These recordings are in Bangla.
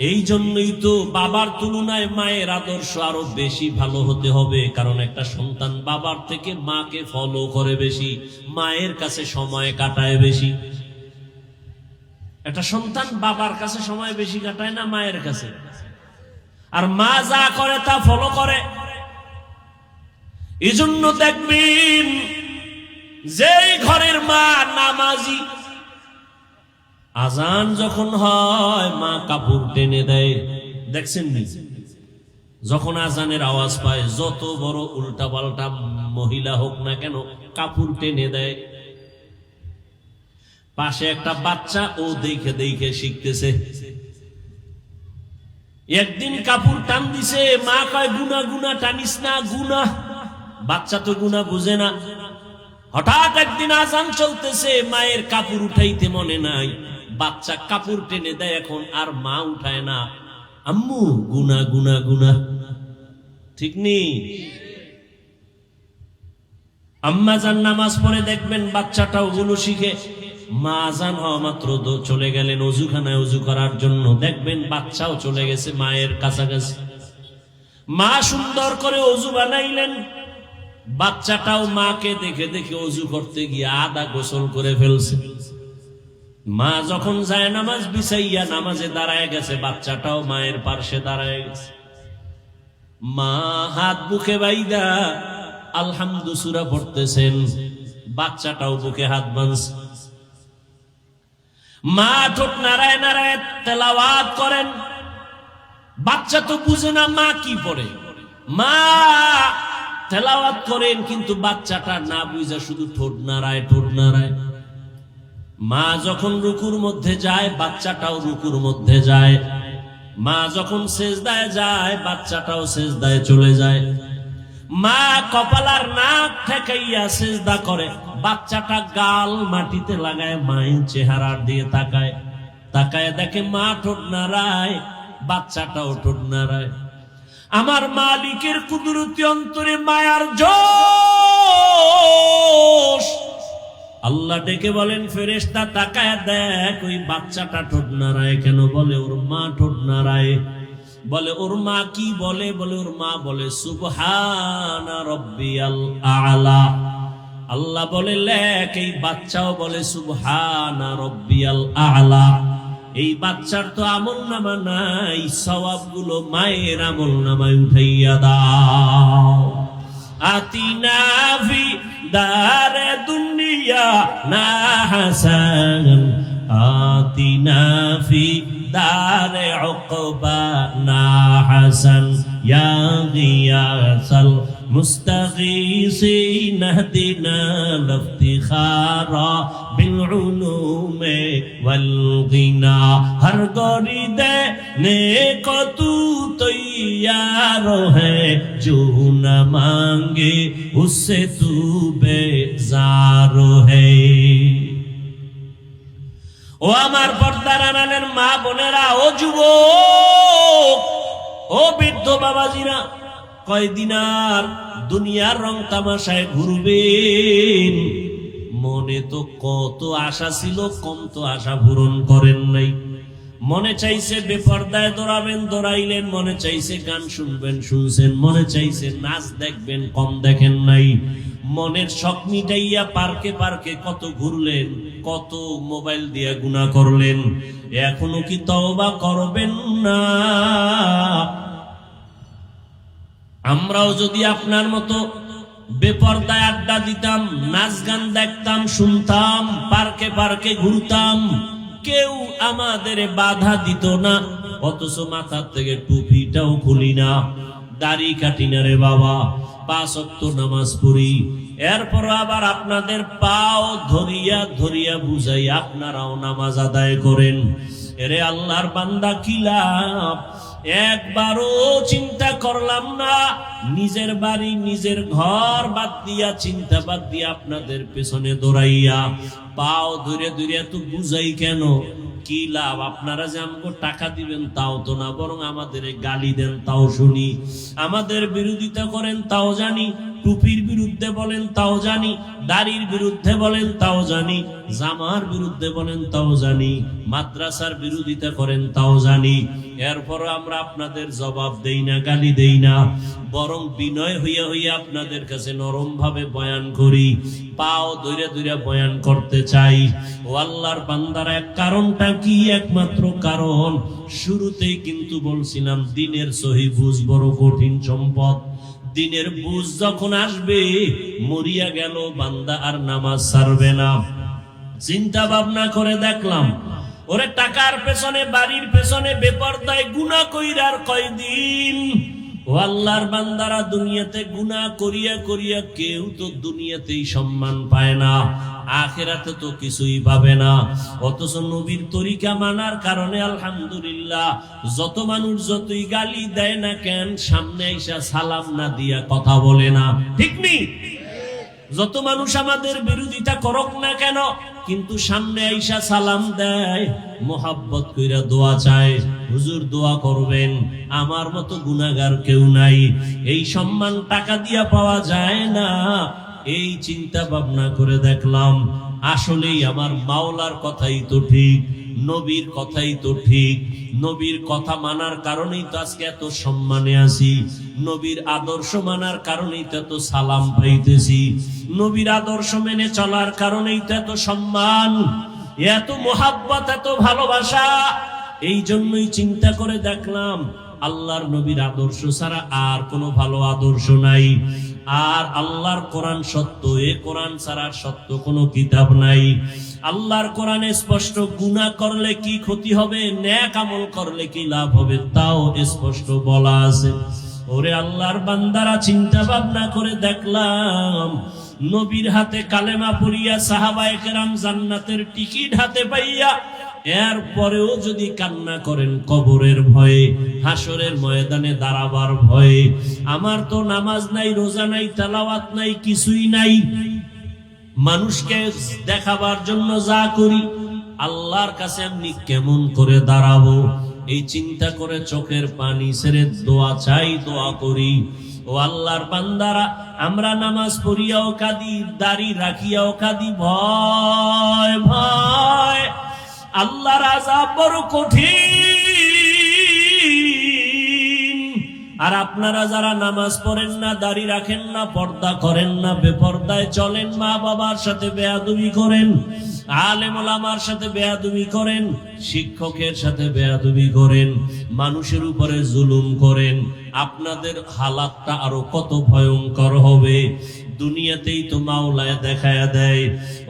এই জন্যই তো বাবার তুলনায় মায়ের আদর্শ আরও বেশি ভালো হতে হবে, কারণ একটা সন্তান বাবার থেকে মাকে ফলো করে বেশি, মায়ের কাছে সময় কাটায় বেশি। একটা সন্তান বাবার কাছে সময় বেশি কাটায় না মায়ের কাছে? আর মা যা করে তা ফলো করে। এই জন্য দেখবেন, যেই ঘরের মা নামাজি আজান যখন হয়, মা কাপড় টেনে দেয়। দেখছেন যখন আজানের আওয়াজ পায়, যত বড় উল্টা পাল্টা মহিলা হোক না কেন, কাপড় টেনে দেয়। পাশে একটা বাচ্চা ও দেখে দেখে শিখতেছে। একদিন কাপড় টান দিছে, মা কয়, গুনা গুনা, টানিস না, গুনা। বাচ্চা তো গুনা বুঝে না। হঠাৎ একদিন আজান চলতেছে, মায়ের কাপড় উঠাইতে মনে নাই। বাচ্চা কাপড় টেনে দেয় এখন, আর মা উঠায় না। আম্মু, গুনা গুনা গুনা। ঠিক নেই আম্মা যান নামাজ পড়ে, দেখবেন বাচ্চাটাও গুলো শিখে। মা আজান হওয়া মাত্র চলে গেলেন অজুখানায় অজু করার জন্য। দেখবেন বাচ্চাও চলে গেছে মায়ের কাছাকাছি। মা সুন্দর করে অজু বানাইলেন। বাচ্চাটাও মাকে দেখে দেখে অজু করতে গিয়ে আদা গোসল করে ফেলছে। মা যখন যায় নামাজ বিছাইয়া নামাজে দাঁড়ায় গেছে, বাচ্চাটাও মায়ের পার্শ্বে দাঁড়ায় গেছে। মা হাত বুকে বাইদা, আলহামদু সুরা পড়তেছেন, বাচ্চাটাও বুকে হাত বাঁধছে। মা ঠোঁট নারায় নারায় তেলাওয়াত করেন। বাচ্চা তো বুঝে না মা কি পড়ে। মা তেলাওয়াত করেন, কিন্তু বাচ্চাটা না বুঝে শুধু ঠোঁট নাড়ায় ঠোঁট নাড়ায়। মা যখন রুকুর মধ্যে যায়, বাচ্চাটাও রুকুর মধ্যে যায়। মা যখন সেজদায় যায়, বাচ্চাটাও সেজদায় চলে যায়। মা কপালার নাক ঠেকাইয়া সেজদা করে, বাচ্চাটা গাল মাটিতে লাগায়, মায়ের চেহারার দিয়ে তাকায়। তাকায় দেখে মা ঠোঁট নাড়ায়, বাচ্চাটাও ঠোঁট নাড়ায়। আমার মালিকের কুদরতি অন্তরে মায়ার জোশ আল্লাহ ডেকে বলেন, ফেরেশতা তাকায় দেখ, ওই বাচ্চাটা ঠোঁট নাড়ায় কেন? বলে, ওর মা ঠোঁট নাড়ায়। বলে, ওর মা কি বলে? বলে, ওর মা বলে রব্বিয়াল আলা। আল্লাহ বলে, লেখ, এই বাচ্চাও বলে, সুবহানা রব্বিয়াল আলা। এই বাচ্চার তো আমল নামা নাই সওয়াবগুলো মায়ের আমল নামায় উঠাইয়া দাও। আতিনা دار دنیا نا حسن. آتنا في دار عقبا نا حسن. یا غیاس مستغيثين اهدنا الافتخار بالعلوم والغنى ہر گوری دے نیکو تو تیار ہے جو نہ مانگے اس سے تو بے زار ہے ও আমার পর্দার আনালের মা বোনেরা ও যুবক ও বৃদ্ধ বাবাজিরা কয়দিন আর দুনিয়ার রং তামাশায় ঘুরবেন? মনে তো কত আশা ছিল, কম তো আশা পূরণ করেন নাই। মনে চাইছে বেপর্দায় দৌড়াবেন, দৌড়াইলেন, মনে চাইছে গান শুনবেন, শুনছেন, মনে চাইছে নাচ দেখবেন, কম দেখেন নাই। মনের শখ মিটাইয়া পার্কে পার্কে কত ঘুরলেন, কত মোবাইল দিয়ে গুণা করলেন। এখনও কি তওবা করবেন না? আমরাও যদি আপনার মতো বেপর্দায় আড্ডা দিতাম নাচ গান দেখতাম, শুনতাম, পার্কে পার্কে ঘুরতাম, কেউ আমাদের বাধা দিত না। অথচ মাথার থেকে টুপিটাও খুলি না। দাড়ি কাটি না রে বাবা পাঁচ নামাজ পড়ি। এরপর আবার আপনাদের পাও ধরিয়া ধরিয়া বুঝাই, আপনারাও নামাজ আদায় করেন। এরে আল্লাহর বান্দা কি লাভ? একবারও চিন্তা করলাম না। নিজের বাড়ি, নিজের ঘর বাদ দিয়া, চিন্তা বাদ দিয়া আপনাদের পেছনে দৌড়াইয়া পাও ধরে ধরে তো বুঝাই কেন? কি লাভ? আপনারা যে আমাকে টাকা দিবেন তাও তো না, বরং আমাদের গালি দেন তাও শুনি। আমাদের বিরোধিতা করেন তাও জানি। টুপির বিরুদ্ধে বলেন, তাও জানি। দাড়ির বিরুদ্ধে বলেন, তাও জানি। জামার বিরুদ্ধে বলেন, তাও জানি। মাদ্রাসার বিরোধিতা করেন, তাও জানি। এরপরও আমরা আপনাদের জবাব দেই না, গালি দেই না। বরং বিনয় হইয়া হইয়া আপনাদের কাছে নরম ভাবে বয়ান করি। পাও দৈরে দৈরে বয়ান করতে চাই। ও আল্লাহর বান্দার এক কারণটা কি? একমাত্র কারণ। শুরুতেই কিন্তু বলছিলাম, দিনের সহি বুঝ বড় কঠিন সম্পদ। দিনের বুঝ যখন আসবে, মরিয়া গেল, বান্দা আর নামাজ সারবে না। চিন্তা ভাবনা করে দেখলাম, ওরে টাকার পেছনে, বাড়ির পেছনে, বেপরদায় গুণা কইরার কয়দিন? আল্লাহর বান্দারা দুনিয়াতে গুনাহ করিয়া করিয়া কেউ তো দুনিয়াতেই সম্মান পায় না, আখেরাতে তো কিছুই পাবে না। অথচ নবীর তরিকা মানার কারণে আলহামদুলিল্লাহ যত মানুষ যতই গালি দেয় না কেন, সামনে আইসা সালাম না দিয়া কথা বলে না। ঠিক নেই যত মানুষ আমাদের বিরোধিতা করক না কেন কিন্তু সামনে আইসা সালাম দেয়, মোহাব্বত কইরা দোয়া চায়, হুজুর, দোয়া করবেন, আমার মতো গুনাগার কেউ নাই, এই সম্মান টাকা দিয়া পাওয়া যায় না। এই চিন্তা ভাবনা করে দেখলাম, আসলেই আমার মাওলার কথাই তো ঠিক, নবীর কথাই তো ঠিক। নবীর কথা মানার কারণেই তো আজকে এত সম্মানে আছি, নবীর আদর্শ মানার কারণেই তো এত সালাম পাইতেছি। নবীর আদর্শ মেনে চলার কারণেই তো এত সম্মান, এত মোহাব্বত, এত ভালোবাসা। এই জন্যই চিন্তা করে দেখলাম, আল্লাহর নবীর আদর্শ ছাড়া আর কোনো ভালো আদর্শ নাই। আর আল্লাহর কোরআন সত্য, এ কোরআন ছাড়া সত্য কোনো কিতাব নাই। আল্লাহর কোরআনে স্পষ্ট গুনাহ করলে কি ক্ষতি হবে, ন্যাক আমল করলে কি লাভ হবে, তাও স্পষ্ট বলা আছে। ওরে আল্লাহর বান্দারা চিন্তা ভাবনা করে দেখলাম নবীর হাতে কালেমা পড়িয়া সাহাবায়ে কেরাম জান্নাতের টিকিট হাতে পাইয়া এর পরেও যদি কান্না করেন কবরের ভয়ে হাসরের ময়দানে দাঁড়াবার ভয়ে, আমার তো নামাজ নাই, রোজা নাই, তালাওয়াত নাই, কিছুই নাই। মানুষকে দেখাবার জন্য যা করি, আল্লাহর কাছে আমি কেমন করে দাঁড়াবো? এই চিন্তা করে চোখের পানি ছেড়ে দোয়া চাই, দোয়া করি। ও আল্লাহর বান্দারা, আমরা নামাজ পড়িয়াও কাঁদি, দাড়ি রাখিয়াও কাঁদি, ভয় ভয়। আল্লাহর আজাব বড় কঠিন। আর আপনারা যারা নামাজ পড়েন না, দাড়ি রাখেন না, পর্দা করেন না, বেপর্দায় চলেন, মা বাবার সাথে বেয়াদুবি করেন, আলেম ওলামার সাথে বেয়াদুবি করেন, শিক্ষকের সাথে বেয়াদুবি করেন, মানুষের উপরে জুলুম করেন, আপনাদের হালাতটা আরও কত ভয়ঙ্কর হবে। দুনিয়াতেই তো মাওলায় দেখায়া দেয়,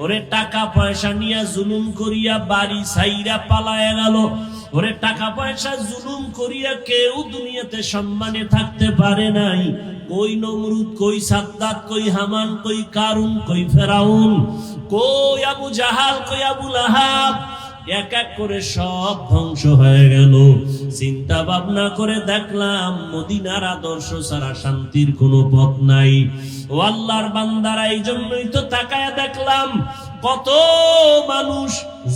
ওরে টাকা পয়সা নিয়ে জুলুম করিয়া বাড়ি সাইরা পালায়া গেল ওরে টাকা পয়সা জুলুম করিয়া কেউ দুনিয়াতে সম্মানে থাকতে পারে নাই। কই নমরুদ, কই সাদ্দাত, কই হামান, কই কারুন, কই ফেরাউন, কই আবু জাহাল, কই আবু লাহাব। এক এক করে সব ধ্বংস হয়ে গেল। চিন্তা ভাবনা করে দেখলাম, মদিনার আদর্শ ছাড়া শান্তির কোনো পথ নাই। ও আল্লাহর বান্দারা এই জন্যই তো তাকায় দেখলাম কত মানুষ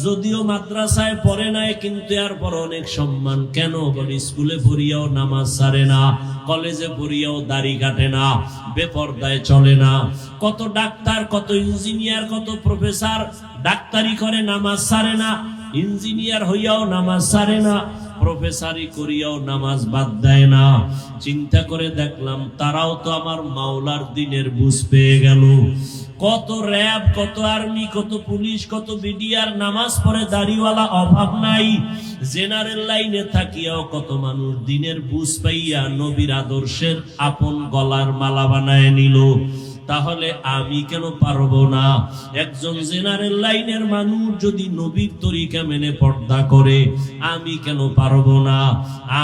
যদিও মাদ্রাসায় পড়ে নাই, কিন্তু এরপর অনেক সম্মান। কেন? বলে, স্কুলে পড়িয়াও নামাজ সারে না, কলেজে পড়িয়াও দাড়ি কাটে না, বেপর্দায় চলে না। কত ডাক্তার, কত ইঞ্জিনিয়ার, কত প্রফেসর ডাক্তারি করে নামাজ সারে না, ইঞ্জিনিয়ার হইয়াও নামাজ সারে না, প্রফেসরি করিয়াও নামাজ বাদ দেয় না। চিন্তা করে দেখলাম, তারাও তো আমার মাওলার দিনের বুঝ পেয়ে গেল। কত র্যাব, কত আর্মি, কত পুলিশ, কত বিডিআর, নামাজ পড়ে দাড়িওয়ালা অভাব নাই। জেনারেল লাইনে থাকিয়াও কত মানুষ দিনের বুঝ পাইয়া নবীর আদর্শের আপন গলার মালা বানায় নিল। তাহলে আমি কেন পারব না? একজন জেনারেল লাইনের মানুষ যদি নবীর তরিকা মেনে পর্দা করে, আমি কেন পারব না?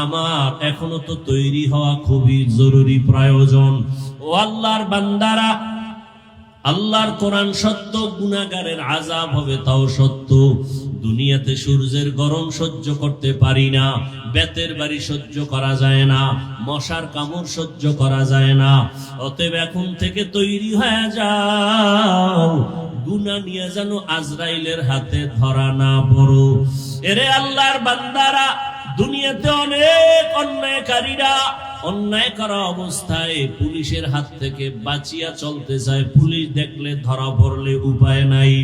আমার এখনও তো তৈরি হওয়া খুবই জরুরি প্রয়োজন। ও আল্লাহর বান্দারা আল্লাহর কোরআন সত্য গুনাগারের আজাব হবে তাও সত্য। দুনিয়াতে সূর্যের গরম সহ্য করতে পারি না, বেতের বাড়ি সহ্য করা যায় না, মশার কামড় সহ্য করা যায় না। অতএব এখন থেকে তৈরি হয়ে যাও গুনা নিয়ে যেন আজরাইলের হাতে ধরা না পড়ো। এরে আল্লাহর বান্দারা, দুনিয়াতে অনেক অন্যায়কারীরা অন্যায় করা অবস্থায় পুলিশের হাত থেকে বাঁচিয়া চলতে চায় পুলিশ দেখলে ধরা পড়লে উপায় নাই।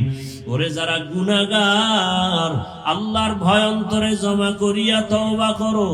ওরে যারা গুনাগার আল্লাহর ভয়ন্তরে জমা করিয়া তওবা করো।